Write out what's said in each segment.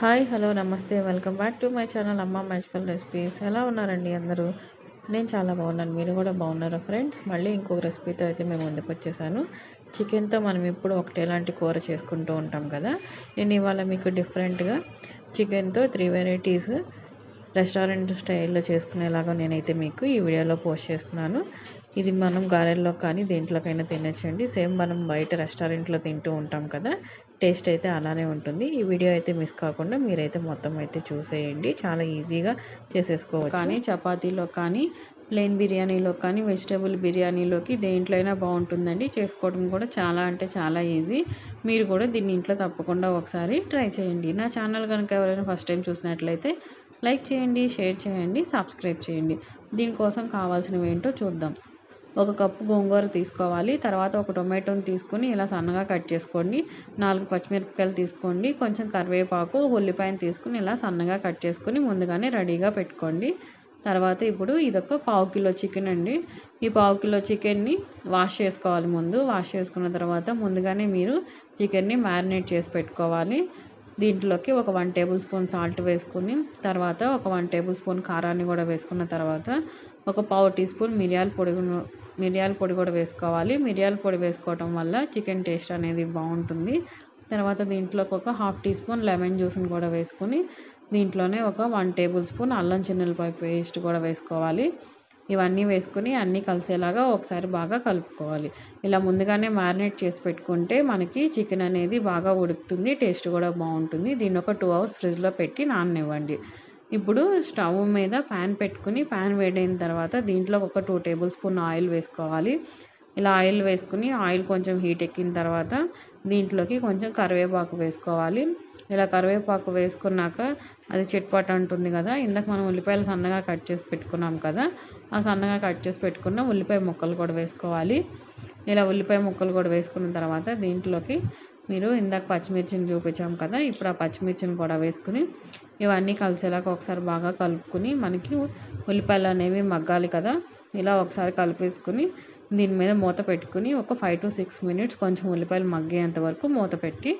Hi hello namaste welcome back to my channel Amma magical recipes. ఎలా ఉన్నారండి అందరూ? నేను చాలా బాగున్నాను. మీరు కూడా బాగున్నారు ఫ్రెండ్స్? మళ్ళీ ఇంకొక రెసిపీతో అయితే మేము ముందుకు వచ్చేసాను. చికెన్తో మనం ఇప్పుడు ఒకటేలాంటి కూర చేసుకుంటూ ఉంటాం కదా? నేను ఇవాళ మీకు డిఫరెంట్గా చికెన్తో త్రీ వెరైటీస్ రెస్టారెంట్ స్టైల్లో చేసుకునేలాగా నేనైతే మీకు ఈ వీడియోలో పోస్ట్ చేస్తున్నాను. ఇది మనం గారెల్లో కానీ దేంట్లోకైనా తినచ్చండి. సేమ్ మనం బయట రెస్టారెంట్లో తింటూ ఉంటాం కదా? టేస్ట్ అయితే అలానే ఉంటుంది. ఈ వీడియో అయితే మిస్ కాకుండా మీరైతే మొత్తం అయితే చూసేయండి. చాలా ఈజీగా చేసేసుకోవచ్చు. కానీ చపాతీలో కానీ ప్లెయిన్ బిర్యానీలో కానీ వెజిటేబుల్ బిర్యానీలోకి దేంట్లో అయినా బాగుంటుందండి. చేసుకోవడం కూడా చాలా అంటే చాలా ఈజీ. మీరు కూడా దీన్ని ఇంట్లో తప్పకుండా ఒకసారి ట్రై చేయండి. నా ఛానల్ కనుక ఎవరైనా ఫస్ట్ టైం చూసినట్లయితే లైక్ చేయండి షేర్ చేయండి సబ్స్క్రైబ్ చేయండి. దీనికోసం కావాల్సినవి ఏంటో చూద్దాం. ఒక కప్పు గోంగూర తీసుకోవాలి. తర్వాత ఒక టొమాటోని తీసుకొని ఇలా సన్నగా కట్ చేసుకోండి. నాలుగు పచ్చిమిరపకాయలు తీసుకోండి. కొంచెం కరివేపాకు ఉల్లిపాయను తీసుకుని ఇలా సన్నగా కట్ చేసుకుని ముందుగానే రెడీగా పెట్టుకోండి. తర్వాత ఇప్పుడు ఇదొక పావు కిలో చికెన్ అండి. ఈ పావు కిలో చికెన్ని వాష్ చేసుకోవాలి ముందు. వాష్ చేసుకున్న తర్వాత ముందుగానే మీరు చికెన్ని మ్యారినేట్ చేసి పెట్టుకోవాలి. దీంట్లోకి ఒక వన్ టేబుల్ స్పూన్ సాల్ట్ వేసుకుని తర్వాత ఒక వన్ టేబుల్ స్పూన్ కారాన్ని కూడా వేసుకున్న తర్వాత ఒక పావు టీ స్పూన్ మిరియాల పొడి మిరియాల పొడి కూడా వేసుకోవాలి. మిరియాల పొడి వేసుకోవటం వల్ల చికెన్ టేస్ట్ అనేది బాగుంటుంది. తర్వాత దీంట్లోకి ఒక హాఫ్ టీ స్పూన్ లెమన్ జ్యూస్ని కూడా వేసుకొని దీంట్లోనే ఒక వన్ టేబుల్ స్పూన్ అల్లం చిన్నెలపాయ పేస్ట్ కూడా వేసుకోవాలి. ఇవన్నీ వేసుకుని అన్నీ కలిసేలాగా ఒకసారి బాగా కలుపుకోవాలి. ఇలా ముందుగానే మ్యారినేట్ చేసి పెట్టుకుంటే మనకి చికెన్ అనేది బాగా ఉడుకుతుంది టేస్ట్ కూడా బాగుంటుంది. దీన్ని ఒక టూ అవర్స్ ఫ్రిడ్జ్లో పెట్టి నాననివ్వండి. ఇప్పుడు స్టవ్ మీద ప్యాన్ పెట్టుకుని ప్యాన్ వేడైన తర్వాత దీంట్లో ఒక టూ టేబుల్ స్పూన్ ఆయిల్ వేసుకోవాలి. ఇలా ఆయిల్ వేసుకుని ఆయిల్ కొంచెం హీట్ ఎక్కిన తర్వాత దీంట్లోకి కొంచెం కరివేపాకు వేసుకోవాలి. ఇలా కరివేపాకు వేసుకున్నాక అది చిట్పట్ అంటుంది కదా ఇందాక మనం ఉల్లిపాయలు సన్నగా కట్ చేసి పెట్టుకున్నాం కదా ఆ సన్నగా కట్ చేసి పెట్టుకున్న ఉల్లిపాయ ముక్కలు కూడా వేసుకోవాలి. ఇలా ఉల్లిపాయ ముక్కలు కూడా వేసుకున్న తర్వాత దీంట్లోకి మీరు ఇందాక పచ్చిమిర్చిని చూపించాం కదా ఇప్పుడు ఆ పచ్చిమిర్చిని కూడా వేసుకుని ఇవన్నీ కలిసేలాగా ఒకసారి బాగా కలుపుకుని మనకి ఉల్లిపాయలు అనేవి మగ్గాలి కదా ఇలా ఒకసారి కలిపేసుకుని దీని మీద మూత పెట్టుకుని ఒక ఫైవ్ టు సిక్స్ మినిట్స్ కొంచెం ఉల్లిపాయలు మగ్గేంత వరకు మూత పెట్టి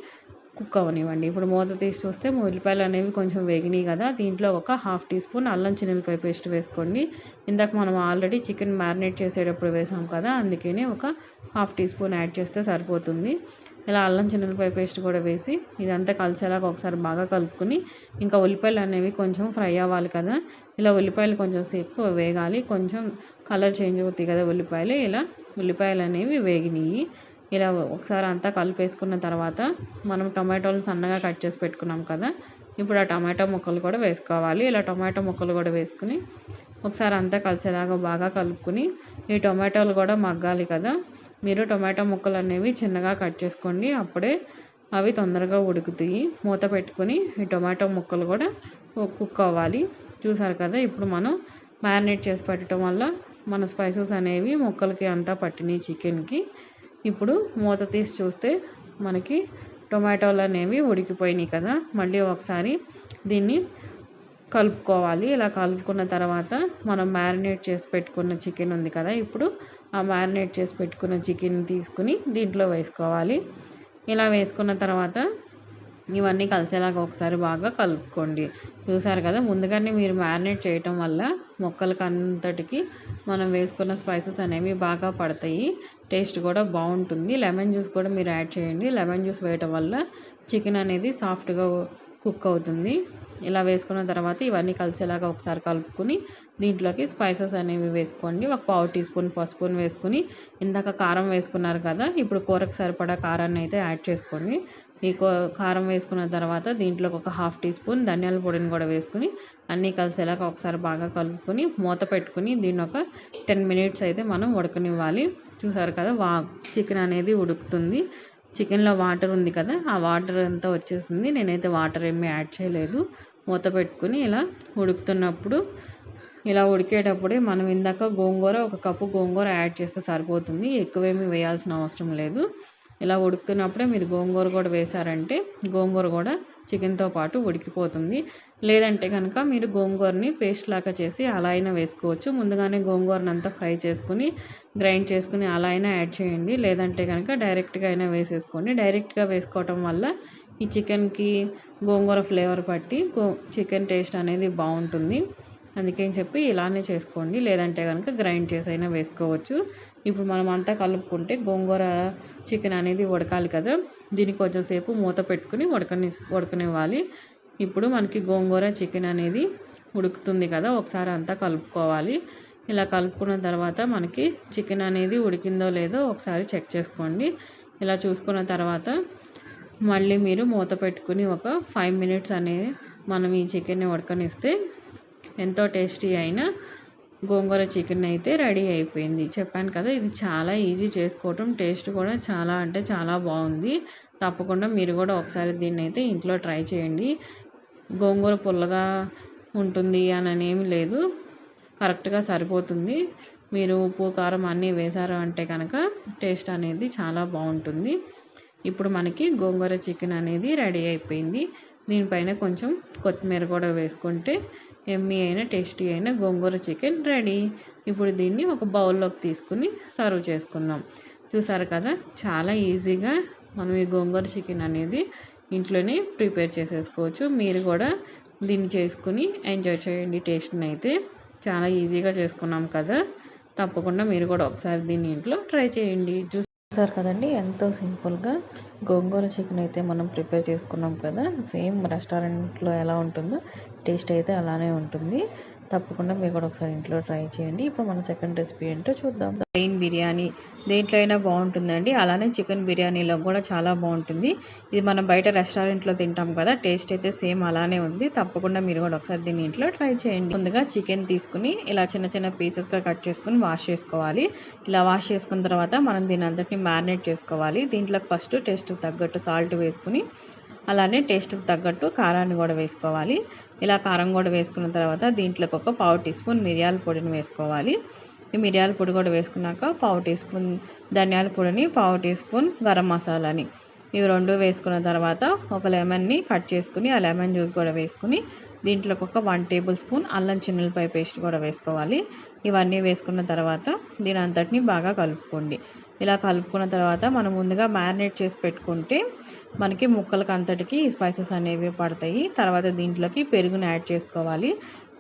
కుక్ అవనివ్వండి. ఇప్పుడు మూత తీసి చూస్తే ఉల్లిపాయలు అనేవి కొంచెం వేగినాయి కదా దీంట్లో ఒక హాఫ్ టీ స్పూన్ అల్లం చిన్నపాయ పేస్ట్ వేసుకోండి. ఇందాక మనం ఆల్రెడీ చికెన్ మ్యారినేట్ చేసేటప్పుడు వేసాం కదా అందుకని ఒక హాఫ్ టీ స్పూన్ యాడ్ చేస్తే సరిపోతుంది. ఇలా అల్లం చిన్నపాయ పేస్ట్ కూడా వేసి ఇదంతా కలిసేలాగా ఒకసారి బాగా కలుపుకొని ఇంకా ఉల్లిపాయలు అనేవి కొంచెం ఫ్రై అవ్వాలి కదా. ఇలా ఉల్లిపాయలు కొంచెం సేపు వేగాలి. కొంచెం కలర్ చేంజ్ అవుతాయి కదా ఉల్లిపాయలు. ఇలా ఉల్లిపాయలు అనేవి వేగినాయి. ఇలా ఒకసారి అంతా కలిపేసుకున్న తర్వాత మనం టొమాటోలు సన్నగా కట్ చేసి పెట్టుకున్నాం కదా. ఇప్పుడు ఆ టమాటో ముక్కలు కూడా వేసుకోవాలి. ఇలా టొమాటో ముక్కలు కూడా వేసుకుని ఒకసారి అంతా కలిసేలాగా బాగా కలుపుకుని ఈ టొమాటోలు కూడా మగ్గాలి కదా. మీరు టొమాటో ముక్కలు అనేవి చిన్నగా కట్ చేసుకోండి. అప్పుడే అవి తొందరగా ఉడుకుతాయి. మూత పెట్టుకుని ఈ టొమాటో ముక్కలు కూడా కుక్ అవ్వాలి. చూసారు కదా ఇప్పుడు మనం మ్యారినేట్ చేసి పెట్టడం వల్ల మన స్పైసెస్ అనేవి ముక్కలకి అంతా పట్టినాయి చికెన్కి. ఇప్పుడు మూత తీసి చూస్తే మనకి టొమాటోలు అనేవి ఉడికిపోయినాయి కదా. మళ్ళీ ఒకసారి దీన్ని కలుపుకోవాలి. ఇలా కలుపుకున్న తర్వాత మనం మ్యారినేట్ చేసి పెట్టుకున్న చికెన్ ఉంది కదా ఇప్పుడు ఆ మ్యారినేట్ చేసి పెట్టుకున్న చికెన్ తీసుకుని దీంట్లో వేసుకోవాలి. ఇలా వేసుకున్న తర్వాత ఇవన్నీ కలిసేలాగా ఒకసారి బాగా కలుపుకోండి. చూసారు కదా ముందుగానే మీరు మ్యారినేట్ చేయటం వల్ల మొక్కలకి అంతటికి మనం వేసుకున్న స్పైసెస్ అనేవి బాగా పడతాయి. టేస్ట్ కూడా బాగుంటుంది. లెమన్ జ్యూస్ కూడా మీరు యాడ్ చేయండి. లెమన్ జ్యూస్ వేయటం వల్ల చికెన్ అనేది సాఫ్ట్గా కుక్ అవుతుంది. ఇలా వేసుకున్న తర్వాత ఇవన్నీ కలిసేలాగా ఒకసారి కలుపుకొని దీంట్లోకి స్పైసెస్ అనేవి వేసుకోండి. ఒక పావు టీ స్పూన్ పసుపుని వేసుకుని ఇందాక కారం వేసుకున్నారు కదా ఇప్పుడు కూరకు సరిపడా కారాన్ని అయితే యాడ్ చేసుకోండి. ఈ కారం వేసుకున్న తర్వాత దీంట్లోకి ఒక హాఫ్ టీ స్పూన్ ధనియాల పొడిని కూడా వేసుకుని అన్నీ కలిసేలాగా ఒకసారి బాగా కలుపుకొని మూత పెట్టుకుని దీన్ని ఒక టెన్ మినిట్స్ అయితే మనం ఉడకనివ్వాలి. చూసారు కదా వా చికెన్ అనేది ఉడుకుతుంది. చికెన్లో వాటర్ ఉంది కదా ఆ వాటర్ అంతా వచ్చేసింది. నేనైతే వాటర్ ఏమీ యాడ్ చేయలేదు. మూత పెట్టుకుని ఇలా ఉడుకుతున్నప్పుడు ఇలా ఉడికేటప్పుడే మనం ఇందాక గోంగూర ఒక కప్పు గోంగూర యాడ్ చేస్తే సరిపోతుంది. ఎక్కువేమీ వేయాల్సిన అవసరం లేదు. ఇలా ఉడుకుతున్నప్పుడే మీరు గోంగూర కూడా వేశారంటే గోంగూర కూడా చికెన్తో పాటు ఉడికిపోతుంది. లేదంటే కనుక మీరు గోంగూరని పేస్ట్ లాగా చేసి అలా అయినా వేసుకోవచ్చు. ముందుగానే గోంగూరను అంతా ఫ్రై చేసుకుని గ్రైండ్ చేసుకుని అలా అయినా యాడ్ చేయండి. లేదంటే కనుక డైరెక్ట్గా అయినా వేసేసుకోండి. డైరెక్ట్గా వేసుకోవటం వల్ల ఈ చికెన్కి గోంగూర ఫ్లేవర్ పట్టి గో చికెన్ టేస్ట్ అనేది బాగుంటుంది. అందుకని చెప్పి ఇలానే చేసుకోండి. లేదంటే కనుక గ్రైండ్ చేసైనా వేసుకోవచ్చు. ఇప్పుడు మనం అంతా కలుపుకుంటే గోంగూర చికెన్ అనేది ఉడకాలి కదా. దీనికి కొంచెం సేపు మూత పెట్టుకుని ఉడకని ఉడకనివ్వాలి. ఇప్పుడు మనకి గోంగూర చికెన్ అనేది ఉడుకుతుంది కదా. ఒకసారి అంతా కలుపుకోవాలి. ఇలా కలుపుకున్న తర్వాత మనకి చికెన్ అనేది ఉడికిందో లేదో ఒకసారి చెక్ చేసుకోండి. ఇలా చూసుకున్న తర్వాత మళ్ళీ మీరు మూత పెట్టుకుని ఒక ఫైవ్ మినిట్స్ అనేది మనం ఈ చికెన్ని ఉడకనిస్తే ఎంతో టేస్టీ అయిన గోంగూర చికెన్ అయితే రెడీ అయిపోయింది. చెప్పాను కదా ఇది చాలా ఈజీ చేసుకోవటం టేస్ట్ కూడా చాలా అంటే చాలా బాగుంది. తప్పకుండా మీరు కూడా ఒకసారి దీన్ని అయితే ఇంట్లో ట్రై చేయండి. గోంగూర పుల్లగా ఉంటుంది అని ఏమి లేదు. కరెక్ట్గా సరిపోతుంది. మీరు ఉప్పు కారం అన్నీ వేశారు అంటే కనుక టేస్ట్ అనేది చాలా బాగుంటుంది. ఇప్పుడు మనకి గోంగూర చికెన్ అనేది రెడీ అయిపోయింది. దీనిపైన కొంచెం కొత్తిమీర కూడా వేసుకుంటే ఎమ్మీ అయిన టేస్టీ అయిన గోంగూర చికెన్ రెడీ. ఇప్పుడు దీన్ని ఒక బౌల్లోకి తీసుకుని సర్వ్ చేసుకుందాం. చూసారు కదా చాలా ఈజీగా మనం ఈ గోంగూర చికెన్ అనేది ఇంట్లోనే ప్రిపేర్ చేసేసుకోవచ్చు. మీరు కూడా దీన్ని చేసుకుని ఎంజాయ్ చేయండి. టేస్ట్ని అయితే చాలా ఈజీగా చేసుకున్నాం కదా. తప్పకుండా మీరు కూడా ఒకసారి దీన్ని ఇంట్లో ట్రై చేయండి. చూసారు కదండి? ఎంతో సింపుల్గా గోంగూర చికెన్ అయితే మనం ప్రిపేర్ చేసుకున్నాం కదా? సేమ్ రెస్టారెంట్లో ఎలా ఉంటుందో టేస్ట్ అయితే అలానే ఉంటుంది. తప్పకుండా మీరు కూడా ఒకసారి ఇంట్లో ట్రై చేయండి. ఇప్పుడు మన సెకండ్ రెసిపీ ఏంటో చూద్దాం. ప్లెయిన్ బిర్యానీ దేంట్లో అయినా బాగుంటుందండి. అలానే చికెన్ బిర్యానీలో కూడా చాలా బాగుంటుంది. ఇది మనం బయట రెస్టారెంట్లో తింటాం కదా టేస్ట్ అయితే సేమ్ అలానే ఉంది. తప్పకుండా మీరు కూడా ఒకసారి దీన్ని ఇంట్లో ట్రై చేయండి. ముందుగా చికెన్ తీసుకుని ఇలా చిన్న చిన్న పీసెస్గా కట్ చేసుకుని వాష్ చేసుకోవాలి. ఇలా వాష్ చేసుకున్న తర్వాత మనం దీని అంతటిని మ్యారినేట్ చేసుకోవాలి. దీంట్లో ఫస్ట్ టేస్ట్కి తగ్గట్టు సాల్ట్ వేసుకుని అలానే టేస్ట్కి తగ్గట్టు కారాన్ని కూడా వేసుకోవాలి. ఇలా కారం కూడా వేసుకున్న తర్వాత దీంట్లోకి ఒక పావు టీ స్పూన్ మిరియాల పొడిని వేసుకోవాలి. ఈ మిరియాల పొడి కూడా వేసుకున్నాక పావు టీ స్పూన్ ధనియాల పొడిని పావు టీ స్పూన్ గరం మసాలాని. ఇవి రెండు వేసుకున్న తర్వాత ఒక లెమన్ని కట్ చేసుకుని ఆ లెమన్ జ్యూస్ కూడా వేసుకుని దీంట్లోకి ఒక వన్ టేబుల్ స్పూన్ అల్లం చిన్నలపై పేస్ట్ కూడా వేసుకోవాలి. ఇవన్నీ వేసుకున్న తర్వాత దీని అంతటిని బాగా కలుపుకోండి. ఇలా కలుపుకున్న తర్వాత మనం ముందుగా మ్యారినేట్ చేసి పెట్టుకుంటే మనకి ముక్కలకి అంతటికి స్పైసెస్ అనేవి పడతాయి. తర్వాత దీంట్లోకి పెరుగుని యాడ్ చేసుకోవాలి.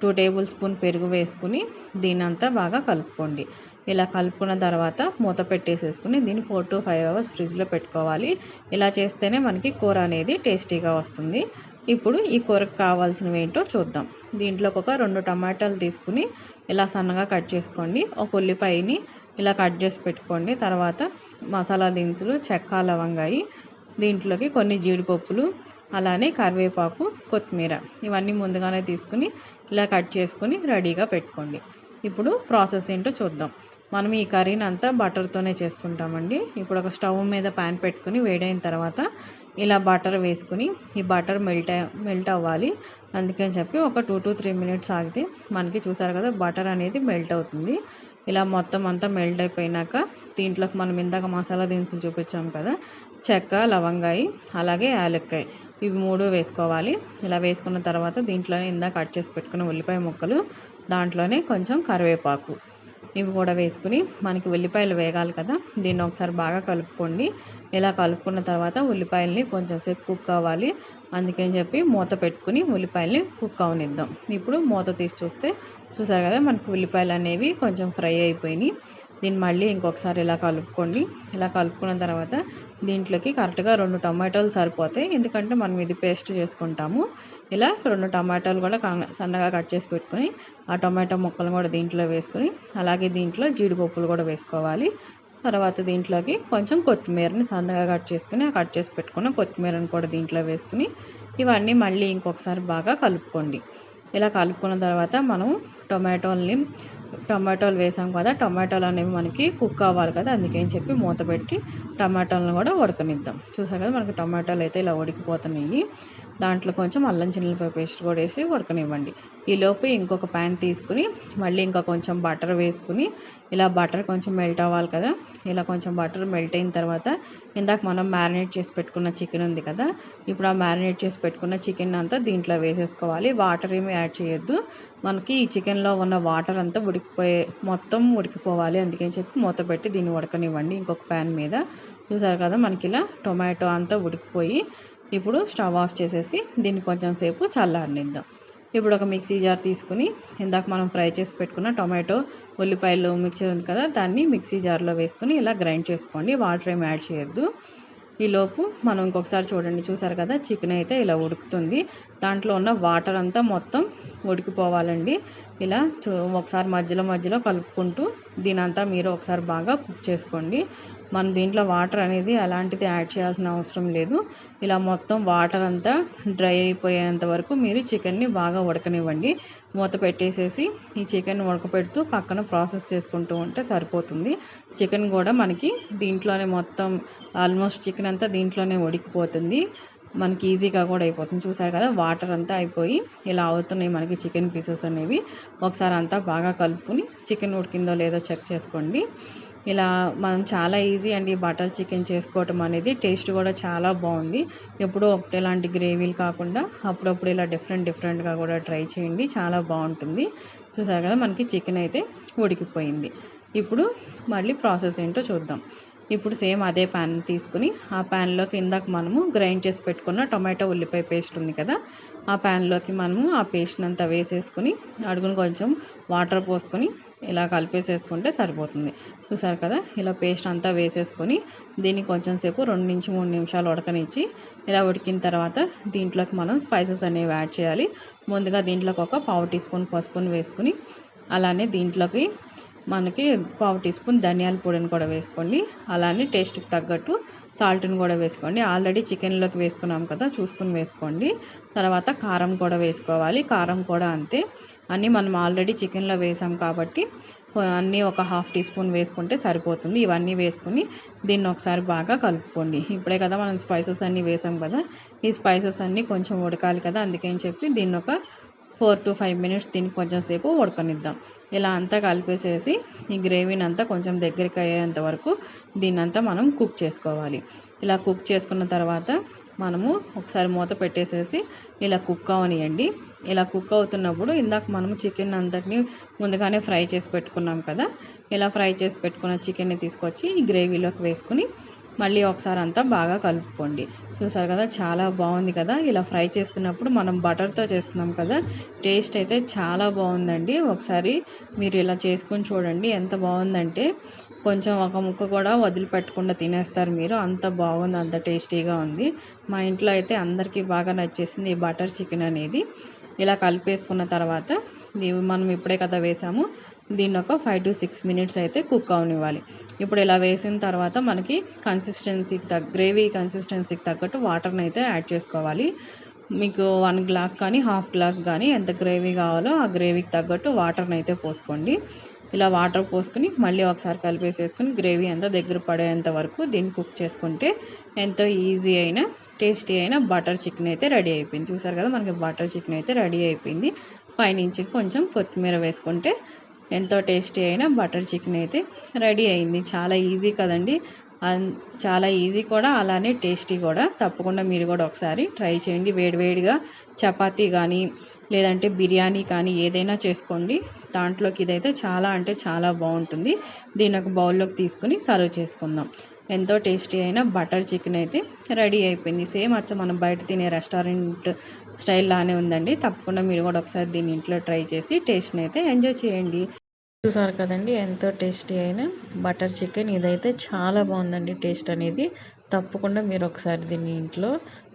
టూ టేబుల్ స్పూన్ పెరుగు వేసుకుని దీని అంతా బాగా కలుపుకోండి. ఇలా కలుపుకున్న తర్వాత మూత పెట్టేసేసుకుని దీన్ని ఫోర్ టు ఫైవ్ అవర్స్ ఫ్రిడ్జ్లో పెట్టుకోవాలి. ఇలా చేస్తేనే మనకి కూర అనేది టేస్టీగా వస్తుంది. ఇప్పుడు ఈ కూరకు కావాల్సినవి ఏంటో చూద్దాం. దీంట్లోకి ఒక రెండు టమాటాలు తీసుకుని ఇలా సన్నగా కట్ చేసుకోండి. ఒక ఉల్లిపాయని ఇలా కట్ చేసి పెట్టుకోండి. తర్వాత మసాలా దినుసులు చెక్క లవంగాయి దీంట్లోకి కొన్ని జీడిపప్పులు అలానే కరివేపాకు కొత్తిమీర ఇవన్నీ ముందుగానే తీసుకుని ఇలా కట్ చేసుకుని రెడీగా పెట్టుకోండి. ఇప్పుడు ప్రాసెస్ ఏంటో చూద్దాం. మనం ఈ కర్రీని అంతా బటర్తోనే చేసుకుంటామండి. ఇప్పుడు ఒక స్టవ్ మీద ప్యాన్ పెట్టుకుని వేడైన తర్వాత ఇలా బటర్ వేసుకుని ఈ బటర్ మెల్ట్ మెల్ట్ అవ్వాలి. అందుకని చెప్పి ఒక టూ టు త్రీ మినిట్స్ ఆగితే మనకి చూసారు కదా బటర్ అనేది మెల్ట్ అవుతుంది. ఇలా మొత్తం అంతా మెల్ట్ అయిపోయినాక దీంట్లోకి మనం ఇందాక మసాలా దినుసులు చూపించాం కదా చెక్క లవంగాయి అలాగే యాలక్కాయ ఇవి మూడు వేసుకోవాలి. ఇలా వేసుకున్న తర్వాత దీంట్లోనే ఇందాక కట్ చేసి పెట్టుకున్న ఉల్లిపాయ ముక్కలు దాంట్లోనే కొంచెం కరివేపాకు. ఇవి కూడా వేసుకుని మనకి ఉల్లిపాయలు వేగాలి కదా. దీన్ని ఒకసారి బాగా కలుపుకోండి. ఇలా కలుపుకున్న తర్వాత ఉల్లిపాయల్ని కొంచెం సేపు కుక్ అవ్వాలి. అందుకని చెప్పి మూత పెట్టుకుని ఉల్లిపాయల్ని కుక్ అవనిద్దాం. ఇప్పుడు మూత తీసి చూస్తే చూసారు కదా మనకు ఉల్లిపాయలు అనేవి కొంచెం ఫ్రై అయిపోయినాయి. దీన్ని మళ్ళీ ఇంకొకసారి ఇలా కలుపుకోండి. ఇలా కలుపుకున్న తర్వాత దీంట్లోకి కరెక్ట్గా రెండు టమాటాలు సరిపోతాయి. ఎందుకంటే మనం ఇది పేస్ట్ చేసుకుంటాము. ఇలా రెండు టమాటాలు కూడా సన్నగా కట్ చేసి పెట్టుకొని ఆ టమాటా ముక్కలు కూడా దీంట్లో వేసుకొని అలాగే దీంట్లో జీడిపప్పులు కూడా వేసుకోవాలి. తర్వాత దీంట్లోకి కొంచెం కొత్తిమీరని సన్నగా కట్ చేసుకుని ఆ కట్ చేసి పెట్టుకున్న కొత్తిమీరని కూడా దీంట్లో వేసుకుని ఇవన్నీ మళ్ళీ ఇంకొకసారి బాగా కలుపుకోండి. ఇలా కలుపుకున్న తర్వాత మనం టొమాటోల్ని టమాటోలు వేసాం కదా టమాటోలు అనేవి మనకి కుక్ అవ్వాలి కదా అందుకని చెప్పి మూత పెట్టి టమాటోలను కూడా ఉడకనిద్దాం. చూసారు కదా మనకి టమాటాలు అయితే ఇలా ఉడికిపోతున్నాయి. దాంట్లో కొంచెం అల్లం చిన్నపాయ పేస్ట్ కూడా వేసి ఉడకనివ్వండి. ఈలోపు ఇంకొక ప్యాన్ తీసుకుని మళ్ళీ ఇంకా కొంచెం బటర్ వేసుకుని ఇలా బటర్ కొంచెం మెల్ట్ అవ్వాలి కదా ఇలా కొంచెం బటర్ మెల్ట్ అయిన తర్వాత ఇందాక మనం మ్యారినేట్ చేసి పెట్టుకున్న చికెన్ ఉంది కదా ఇప్పుడు ఆ మ్యారినేట్ చేసి పెట్టుకున్న చికెన్ అంతా దీంట్లో వేసేసుకోవాలి. వాటర్ ఏమి యాడ్ చేయొద్దు. మనకి ఈ చికెన్లో ఉన్న వాటర్ అంతా ఉడికిపోయే మొత్తం ఉడికిపోవాలి. అందుకని చెప్పి మూత పెట్టి దీన్ని ఉడకనివ్వండి ఇంకొక ప్యాన్ మీద. చూసారు కదా మనకి ఇలా టొమాటో అంతా ఉడికిపోయి ఇప్పుడు స్టవ్ ఆఫ్ చేసేసి దీన్ని కొంచెం సేపు చల్లారనిద్దాం. ఇప్పుడు ఒక మిక్సీ జార్ తీసుకుని ఇందాక మనం ఫ్రై చేసి పెట్టుకున్న టొమాటో ఉల్లిపాయలు మిక్చర్ ఉంది కదా దాన్ని మిక్సీ జార్లో వేసుకుని ఇలా గ్రైండ్ చేసుకోండి. వాటర్ ఏమి యాడ్ చేయొద్దు. ఈలోపు మనం ఇంకొకసారి చూడండి చూసారు కదా చికెన్ అయితే ఇలా ఉడుకుతుంది. దాంట్లో ఉన్న వాటర్ అంతా మొత్తం ఉడికిపోవాలండి. ఇలా ఒకసారి మధ్యలో మధ్యలో కలుపుకుంటూ దీనంతా మీరు ఒకసారి బాగా కుక్ చేసుకోండి. మనం దీంట్లో వాటర్ అనేది అలాంటిది యాడ్ చేయాల్సిన అవసరం లేదు. ఇలా మొత్తం వాటర్ అంతా డ్రై అయిపోయేంత వరకు మీరు చికెన్ని బాగా ఉడకనివ్వండి. మూత పెట్టేసేసి ఈ చికెన్ ఉడకపెడుతూ పక్కన ప్రాసెస్ చేసుకుంటూ ఉంటే సరిపోతుంది. చికెన్ కూడా మనకి దీంట్లోనే మొత్తం ఆల్మోస్ట్ చికెన్ అంతా దీంట్లోనే ఉడికిపోతుంది. మనకి ఈజీగా కూడా అయిపోతుంది. చూసారు కదా వాటర్ అంతా అయిపోయి ఇలా అవుతున్నాయి మనకి చికెన్ పీసెస్ అనేవి. ఒకసారి అంతా బాగా కలుపుకొని చికెన్ ఉడికిందో లేదో చెక్ చేసుకోండి. ఇలా మనం చాలా ఈజీ అండి బటర్ చికెన్ చేసుకోవటం అనేది. టేస్ట్ కూడా చాలా బాగుంది. ఎప్పుడూ ఒకటేలాంటి గ్రేవీలు కాకుండా అప్పుడప్పుడు ఇలా డిఫరెంట్ డిఫరెంట్గా కూడా ట్రై చేయండి. చాలా బాగుంటుంది. చూసారు కదా మనకి చికెన్ అయితే ఉడికిపోయింది. ఇప్పుడు మళ్ళీ ప్రాసెస్ ఏంటో చూద్దాం. ఇప్పుడు సేమ్ అదే ప్యాన్ తీసుకుని ఆ ప్యాన్లోకి ఇందాక మనము గ్రైండ్ చేసి పెట్టుకున్న టొమాటో ఉల్లిపాయ పేస్ట్ ఉంది కదా ఆ ప్యాన్లోకి మనము ఆ పేస్ట్ని అంతా వేసేసుకుని అడుగును కొంచెం వాటర్ పోసుకొని ఇలా కలిపేసేసుకుంటే సరిపోతుంది. చూసారు కదా ఇలా పేస్ట్ అంతా వేసేసుకొని దీన్ని కొంచెం సేపు రెండు నుంచి మూడు నిమిషాలు ఉడకనిచ్చి ఇలా ఉడికిన తర్వాత దీంట్లోకి మనం స్పైసెస్ అనేవి యాడ్ చేయాలి. ముందుగా దీంట్లోకి ఒక పావు టీ స్పూన్ పసుపుని వేసుకుని అలానే దీంట్లోకి మనకి పావు టీ స్పూన్ ధనియాల పొడిని కూడా వేసుకోండి. అలానే టేస్ట్కి తగ్గట్టు సాల్ట్ని కూడా వేసుకోండి. ఆల్రెడీ చికెన్లోకి వేసుకున్నాం కదా చూసుకుని వేసుకోండి. తర్వాత కారం కూడా వేసుకోవాలి. కారం కూడా అంతే. అన్నీ మనం ఆల్రెడీ చికెన్లో వేసాం కాబట్టి అన్నీ ఒక హాఫ్ టీ స్పూన్ వేసుకుంటే సరిపోతుంది. ఇవన్నీ వేసుకుని దీన్ని ఒకసారి బాగా కలుపుకోండి. ఇప్పుడే కదా మనం స్పైసెస్ అన్నీ వేసాం కదా ఈ స్పైసెస్ అన్నీ కొంచెం ఉడకాలి కదా అందుకని చెప్పి దీన్ని ఒక ఫోర్ టు ఫైవ్ మినిట్స్ దీన్ని కొంచెం సేపు ఉడకనిద్దాం. ఇలా అంతా కలిపేసేసి ఈ గ్రేవీని అంతా కొంచెం దగ్గరికి అయ్యేంత వరకు దీన్నంతా మనం కుక్ చేసుకోవాలి. ఇలా కుక్ చేసుకున్న తర్వాత మనము ఒకసారి మూత పెట్టేసేసి ఇలా కుక్ అవనియండి. ఇలా కుక్ అవుతున్నప్పుడు ఇందాక మనము చికెన్ అంతటిని ముందుగానే ఫ్రై చేసి పెట్టుకున్నాం కదా ఇలా ఫ్రై చేసి పెట్టుకున్న చికెన్ని తీసుకొచ్చి ఈ గ్రేవీలోకి వేసుకుని మళ్ళీ ఒకసారి అంతా బాగా కలుపుకోండి. చూసారు కదా చాలా బాగుంది కదా? ఇలా ఫ్రై చేస్తున్నప్పుడు మనం బటర్తో చేస్తున్నాం కదా? టేస్ట్ అయితే చాలా బాగుందండి. ఒకసారి మీరు ఇలా చేసుకొని చూడండి ఎంత బాగుందంటే కొంచెం ఒక ముక్క కూడా వదిలిపెట్టకుండా తినేస్తారు మీరు. అంత బాగుంది అంత టేస్టీగా ఉంది. మా ఇంట్లో అయితే అందరికీ బాగా నచ్చేసింది ఈ బటర్ చికెన్ అనేది. ఇలా కలిపేసుకున్న తర్వాత మనం ఇప్పుడే కదా వేసాము. దీన్ని ఒక ఫైవ్ టు సిక్స్ మినిట్స్ అయితే కుక్ అవనివ్వాలి. ఇప్పుడు ఇలా వేసిన తర్వాత మనకి కన్సిస్టెన్సీకి తగ్గ గ్రేవీ కన్సిస్టెన్సీకి తగ్గట్టు వాటర్ని అయితే యాడ్ చేసుకోవాలి. మీకు వన్ గ్లాస్ కానీ హాఫ్ గ్లాస్ కానీ ఎంత గ్రేవీ కావాలో ఆ గ్రేవీకి తగ్గట్టు వాటర్ని అయితే పోసుకోండి. ఇలా వాటర్ పోసుకొని మళ్ళీ ఒకసారి కలిపేసేసుకుని గ్రేవీ అంతా దగ్గర పడేంత వరకు దీన్ని కుక్ చేసుకుంటే ఎంతో ఈజీ అయిన టేస్టీ అయిన బటర్ చికెన్ అయితే రెడీ అయిపోయింది. చూసారు కదా మనకి బటర్ చికెన్ అయితే రెడీ అయిపోయింది. పైనుంచి కొంచెం కొత్తిమీర వేసుకుంటే ఎంతో టేస్టీ అయిన బటర్ చికెన్ అయితే రెడీ అయింది. చాలా ఈజీ కదండి. చాలా ఈజీ కూడా అలానే టేస్టీ కూడా. తప్పకుండా మీరు కూడా ఒకసారి ట్రై చేయండి. వేడివేడిగా చపాతీ కానీ లేదంటే బిర్యానీ కానీ ఏదైనా చేసుకోండి. దాంట్లోకి ఇదైతే చాలా అంటే చాలా బాగుంటుంది. దీని ఒక బౌల్లోకి తీసుకుని సర్వ్ చేసుకుందాం. ఎంతో టేస్టీ అయిన బటర్ చికెన్ అయితే రెడీ అయిపోయింది. సేమ్ అచ్చ మనం బయట తినే రెస్టారెంట్ స్టైల్ లానే ఉందండి. తప్పకుండా మీరు కూడా ఒకసారి దీన్ని ఇంట్లో ట్రై చేసి టేస్ట్ని అయితే ఎంజాయ్ చేయండి. చూసారు కదండి ఎంతో టేస్టీ అయిన బటర్ చికెన్ ఇదైతే చాలా బాగుందండి టేస్ట్ అనేది. తప్పకుండా మీరు ఒకసారి దీన్ని ఇంట్లో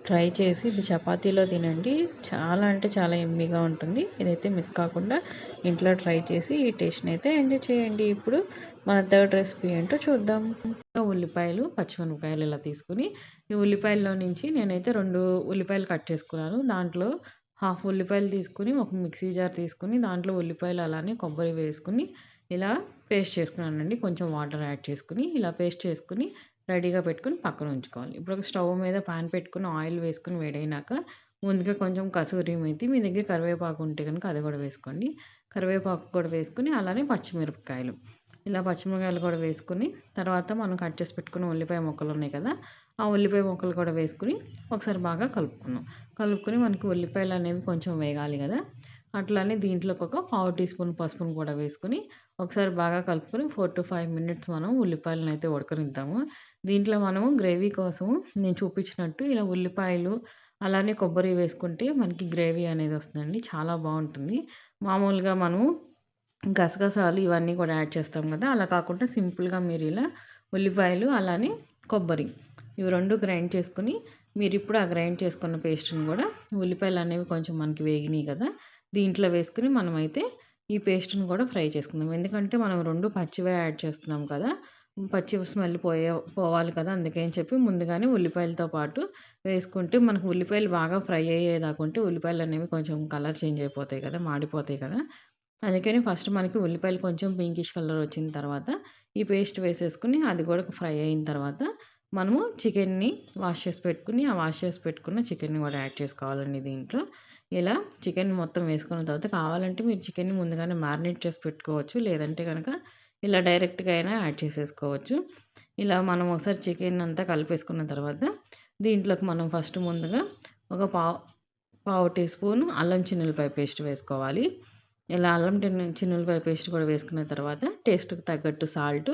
ట్రై చేసి ఇది చపాతీలో తినండి. చాలా అంటే చాలా ఎమ్మీగా ఉంటుంది. ఇదైతే మిస్ కాకుండా ఇంట్లో ట్రై చేసి ఈ టేస్ట్ని అయితే ఎంజాయ్ చేయండి. ఇప్పుడు మన థర్డ్ రెసిపీ ఏంటో చూద్దాం. ఉల్లిపాయలు పచ్చిమిరపకాయలు ఇలా తీసుకుని ఈ ఉల్లిపాయల్లో నుంచి నేనైతే రెండు ఉల్లిపాయలు కట్ చేసుకున్నాను. దాంట్లో హాఫ్ ఉల్లిపాయలు తీసుకుని ఒక మిక్సీ జార్ తీసుకుని దాంట్లో ఉల్లిపాయలు అలానే కొబ్బరి వేసుకుని ఇలా పేస్ట్ చేసుకున్నానండి. కొంచెం వాటర్ యాడ్ చేసుకుని ఇలా పేస్ట్ చేసుకుని రెడీగా పెట్టుకుని పక్కన ఉంచుకోవాలి. ఇప్పుడు ఒక స్టవ్ మీద పాన్ పెట్టుకుని ఆయిల్ వేసుకుని వేడైనాక ముందుగా కొంచెం కసూరి మెతి మీ దగ్గర కరివేపాకు ఉంటే కనుక అది కూడా వేసుకోండి. కరివేపాకు కూడా వేసుకుని అలానే పచ్చిమిరపకాయలు. ఇలా పచ్చిమిరకాయలు కూడా వేసుకుని తర్వాత మనం కట్ చేసి పెట్టుకున్న ఉల్లిపాయ ముక్కలు ఉన్నాయి కదా ఆ ఉల్లిపాయ ముక్కలు కూడా వేసుకుని ఒకసారి బాగా కలుపుకున్నాం కలుపుకొని మనకి ఉల్లిపాయలు అనేవి కొంచెం వేగాలి కదా అట్లానే దీంట్లోకి ఒక పావు టీ స్పూన్ పసుపును కూడా వేసుకొని ఒకసారి బాగా కలుపుకొని ఫోర్ టు ఫైవ్ మినిట్స్ మనం ఉల్లిపాయలను అయితే ఉడకనిద్దాము. దీంట్లో మనము గ్రేవీ కోసం నేను చూపించినట్టు ఇలా ఉల్లిపాయలు అలానే కొబ్బరి వేసుకుంటే మనకి గ్రేవీ అనేది వస్తుందండి చాలా బాగుంటుంది. మామూలుగా మనము గసగసాలు ఇవన్నీ కూడా యాడ్ చేస్తాం కదా. అలా కాకుండా సింపుల్గా మీరు ఇలా ఉల్లిపాయలు అలానే కొబ్బరి ఇవి రెండు గ్రైండ్ చేసుకుని మీరు ఇప్పుడు ఆ గ్రైండ్ చేసుకున్న పేస్ట్ని కూడా ఉల్లిపాయలు అనేవి కొంచెం మనకి వేగినాయి కదా. దీంట్లో వేసుకుని మనమైతే ఈ పేస్ట్ని కూడా ఫ్రై చేసుకుందాం. ఎందుకంటే మనం రెండు పచ్చివే యాడ్ చేస్తున్నాం కదా. పచ్చి స్మెల్ పోయే పోవాలి కదా. అందుకని చెప్పి ముందుగానే ఉల్లిపాయలతో పాటు వేసుకుంటే మనకు ఉల్లిపాయలు బాగా ఫ్రై అయ్యేదాకుంటే ఉల్లిపాయలు అనేవి కొంచెం కలర్ చేంజ్ అయిపోతాయి కదా మాడిపోతాయి కదా. అందుకని ఫస్ట్ మనకి ఉల్లిపాయలు కొంచెం పింకిష్ కలర్ వచ్చిన తర్వాత ఈ పేస్ట్ వేసేసుకుని అది కూడా ఫ్రై అయిన తర్వాత మనము చికెన్ని వాష్ చేసి పెట్టుకుని ఆ వాష్ చేసి పెట్టుకున్న చికెన్ని కూడా యాడ్ చేసుకోవాలండి దీంట్లో. ఇలా చికెన్ మొత్తం వేసుకున్న తర్వాత కావాలంటే మీరు చికెన్ని ముందుగానే మ్యారినేట్ చేసి పెట్టుకోవచ్చు. లేదంటే కనుక ఇలా డైరెక్ట్గా అయినా యాడ్ చేసేసుకోవచ్చు. ఇలా మనం ఒకసారి చికెన్ అంతా కలిపేసుకున్న తర్వాత దీంట్లోకి మనం ఫస్ట్ ముందుగా ఒక పావు పావు టీ స్పూన్ అల్లం చిన్నులపాయ పేస్ట్ వేసుకోవాలి. ఇలా అల్లం చిన్నులపాయ పేస్ట్ కూడా వేసుకున్న తర్వాత టేస్ట్కి తగ్గట్టు సాల్ట్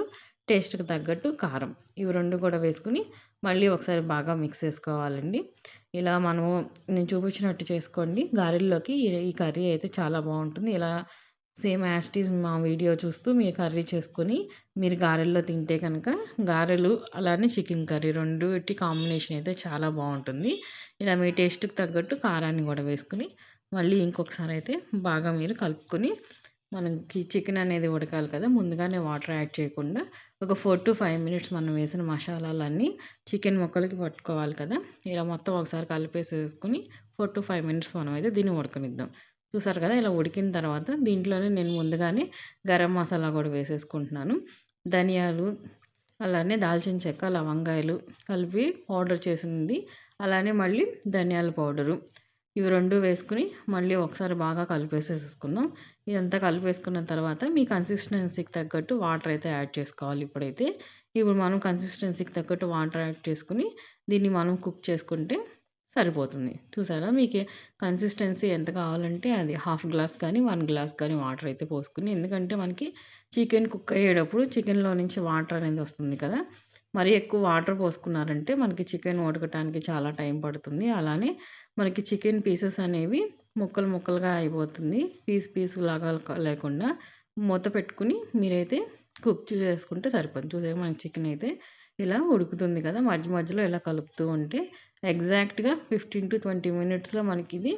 టేస్ట్కి తగ్గట్టు కారం. ఇవి రెండు కూడా వేసుకుని మళ్ళీ ఒకసారి బాగా మిక్స్ చేసుకోవాలండి. ఇలా మనము నేను చూపించినట్టు చేసుకోండి. గారెల్లోకి ఈ కర్రీ అయితే చాలా బాగుంటుంది. ఇలా సేమ్ యాస్టీస్ మా వీడియో చూస్తూ మీరు కర్రీ చేసుకొని మీరు గారెల్లో తింటే కనుక గారెలు అలానే చికెన్ కర్రీ రెండుటి కాంబినేషన్ అయితే చాలా బాగుంటుంది. ఇలా మీ టేస్ట్కి తగ్గట్టు కారాన్ని కూడా వేసుకుని మళ్ళీ ఇంకొకసారి అయితే బాగా మీరు కలుపుకొని మనకి చికెన్ అనేది ఉడకాలి కదా ముందుగానే వాటర్ యాడ్ చేయకుండా ఒక ఫోర్ టు ఫైవ్ మినిట్స్ మనం వేసిన మసాలాలన్నీ చికెన్ ముక్కలకి పట్టుకోవాలి కదా. ఇలా మొత్తం ఒకసారి కలిపేసేసుకుని ఫోర్ టు ఫైవ్ మినిట్స్ మనం అయితే దీన్ని ఉడకనిద్దాం. చూసారు కదా ఇలా ఉడికిన తర్వాత దీంట్లోనే నేను ముందుగానే గరం మసాలా కూడా వేసేసుకుంటున్నాను. ధనియాలు అలానే దాల్చిన చెక్క లవంగాయలు కలిపి పౌడర్ చేసింది. అలానే మళ్ళీ ధనియాల పౌడరు. ఇవి రెండు వేసుకుని మళ్ళీ ఒకసారి బాగా కలిపేసేసుకుందాం ఇదంతా కలిపేసుకున్న తర్వాత మీ కన్సిస్టెన్సీకి తగ్గట్టు వాటర్ అయితే యాడ్ చేసుకోవాలి ఇప్పుడైతే. ఇప్పుడు మనం కన్సిస్టెన్సీకి తగ్గట్టు వాటర్ యాడ్ చేసుకుని దీన్ని మనం కుక్ చేసుకుంటే సరిపోతుంది. చూసారా? మీకు కన్సిస్టెన్సీ ఎంత కావాలంటే అది హాఫ్ గ్లాస్ కానీ వన్ గ్లాస్ కానీ వాటర్ అయితే పోసుకుని ఎందుకంటే మనకి చికెన్ కుక్ అయ్యేటప్పుడు చికెన్లో నుంచి వాటర్ అనేది వస్తుంది కదా. మరి ఎక్కువ వాటర్ పోసుకున్నారంటే మనకి చికెన్ ఉడకటానికి చాలా టైం పడుతుంది. అలానే మనకి చికెన్ పీసెస్ అనేవి ముక్కలు ముక్కలుగా అయిపోతుంది. పీస్ పీస్ లాగా లేకుండా మూత పెట్టుకుని మీరైతే కుక్ చేసుకుంటే సరిపోతుంది. చూసే మనకి చికెన్ అయితే ఇలా ఉడుకుతుంది కదా. మధ్య మధ్యలో ఇలా కలుపుతూ ఉంటే ఎగ్జాక్ట్గా ఫిఫ్టీన్ టు ట్వంటీ మినిట్స్లో మనకి ఇది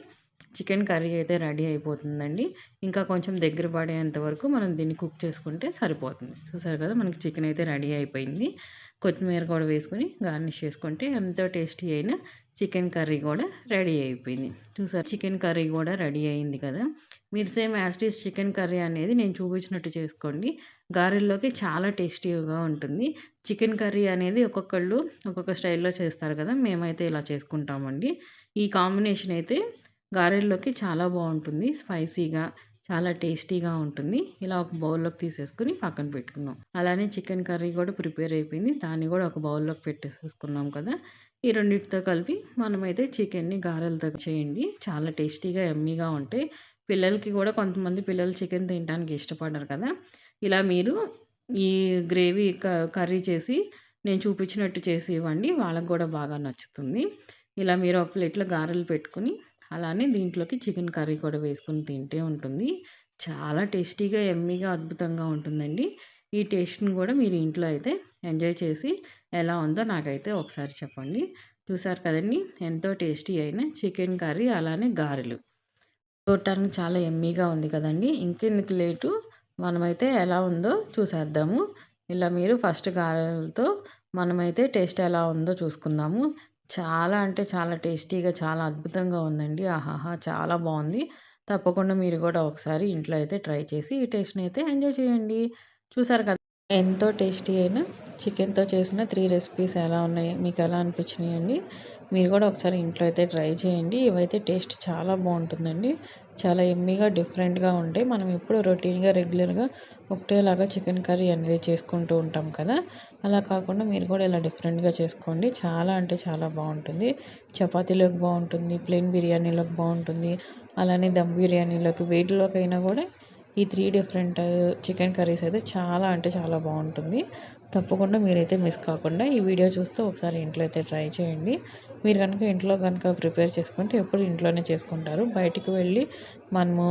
చికెన్ కర్రీ అయితే రెడీ అయిపోతుందండి. ఇంకా కొంచెం దగ్గర పడేంత వరకు మనం దీన్ని కుక్ చేసుకుంటే సరిపోతుంది. చూసారు కదా మనకి చికెన్ అయితే రెడీ అయిపోయింది. కొత్తిమీర కూడా వేసుకొని గార్నిష్ చేసుకుంటే ఎంతో టేస్టీ అయిన చికెన్ కర్రీ కూడా రెడీ అయిపోయింది. చూసారు? చికెన్ కర్రీ కూడా రెడీ అయింది కదా. మీరు సేమ్ యాస్టీస్ చికెన్ కర్రీ అనేది నేను చూపించినట్టు చేసుకోండి. గారెల్లోకి చాలా టేస్టీగా ఉంటుంది. చికెన్ కర్రీ అనేది ఒక్కొక్కళ్ళు ఒక్కొక్క స్టైల్లో చేస్తారు కదా. మేమైతే ఇలా చేసుకుంటామండి. ఈ కాంబినేషన్ అయితే గారెల్లోకి చాలా బాగుంటుంది. స్పైసీగా చాలా టేస్టీగా ఉంటుంది. ఇలా ఒక బౌల్లోకి తీసేసుకుని పక్కన పెట్టుకున్నాం. అలానే చికెన్ కర్రీ కూడా ప్రిపేర్ అయిపోయింది. దాన్ని కూడా ఒక బౌల్లోకి పెట్టేసేసుకున్నాం కదా. ఈ రెండింటితో కలిపి మనమైతే చికెన్ని గారెలతో చేయండి. చాలా టేస్టీగా ఎమ్మీగా ఉంటాయి పిల్లలకి కూడా కొంతమంది పిల్లలు చికెన్ తినడానికి ఇష్టపడరు కదా. ఇలా మీరు ఈ గ్రేవీ కర్రీ చేసి నేను చూపించినట్టు చేసి ఇవ్వండి. వాళ్ళకి కూడా బాగా నచ్చుతుంది. ఇలా మీరు ఒక ప్లేట్లో గారెలు పెట్టుకుని అలానే దీంట్లోకి చికెన్ కర్రీ కూడా వేసుకుని తింటే ఉంటుంది. చాలా టేస్టీగా ఎమ్మీగా అద్భుతంగా ఉంటుందండి. ఈ టేస్ట్ని కూడా మీరు ఇంట్లో అయితే ఎంజాయ్ చేసి ఎలా ఉందో నాకైతే ఒకసారి చెప్పండి. చూసారు కదండి? ఎంతో టేస్టీ అయిన చికెన్ కర్రీ అలానే గారెలు. చూడటానికి చాలా ఎమ్మీగా ఉంది కదండి? ఇంకెందుకు లేటు? మనమైతే ఎలా ఉందో చూసేద్దాము. ఇలా మీరు ఫస్ట్ గారెలతో మనమైతే టేస్ట్ ఎలా ఉందో చూసుకుందాము. చాలా అంటే చాలా టేస్టీగా చాలా అద్భుతంగా ఉందండి. ఆహాహా చాలా బాగుంది. తప్పకుండా మీరు కూడా ఒకసారి ఇంట్లో అయితే ట్రై చేసి ఈ టేస్ట్ని అయితే ఎంజాయ్ చేయండి. చూసారు కదా ఎంతో టేస్టీ అయిన చికెన్తో చేసిన త్రీ రెసిపీస్ ఎలా ఉన్నాయి మీకు ఎలా అనిపించినాయండి? మీరు కూడా ఒకసారి ఇంట్లో అయితే ట్రై చేయండి. ఇవైతే టేస్ట్ చాలా బాగుంటుందండి. చాలా ఎమ్మీగా డిఫరెంట్గా ఉంటాయి. మనం ఎప్పుడు రొటీన్గా రెగ్యులర్గా ఒకటేలాగా చికెన్ కర్రీ అనేది చేసుకుంటూ ఉంటాం కదా. అలా కాకుండా మీరు కూడా ఇలా డిఫరెంట్గా చేసుకోండి. చాలా అంటే చాలా బాగుంటుంది. చపాతీలోకి బాగుంటుంది ప్లెయిన్ బిర్యానీలోకి బాగుంటుంది అలానే దమ్ బిర్యానీలోకి వేటిలోకైనా కూడా ఈ త్రీ డిఫరెంట్ చికెన్ కర్రీస్ అయితే చాలా అంటే చాలా బాగుంటుంది. తప్పకుండా మీరైతే మిస్ కాకుండా ఈ వీడియో చూస్తే ఒకసారి ఇంట్లో అయితే ట్రై చేయండి. మీరు కనుక ఇంట్లో కనుక ప్రిపేర్ చేసుకుంటే ఎప్పుడు ఇంట్లోనే చేసుకుంటారు. బయటికి వెళ్ళి మనము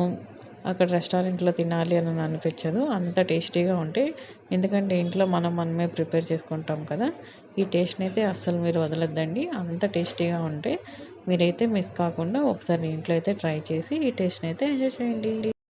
అక్కడ రెస్టారెంట్లో తినాలి అని అనిపించదు. అంత టేస్టీగా ఉంటాయి ఎందుకంటే ఇంట్లో మనం మనమే ప్రిపేర్ చేసుకుంటాం కదా. ఈ టేస్ట్ని అయితే అస్సలు మీరు వదలొద్దండి. అంత టేస్టీగా ఉంటాయి మీరైతే మిస్ కాకుండా ఒకసారి ఇంట్లో అయితే ట్రై చేసి ఈ టేస్ట్ని అయితే ఎంజాయ్ చేయండి.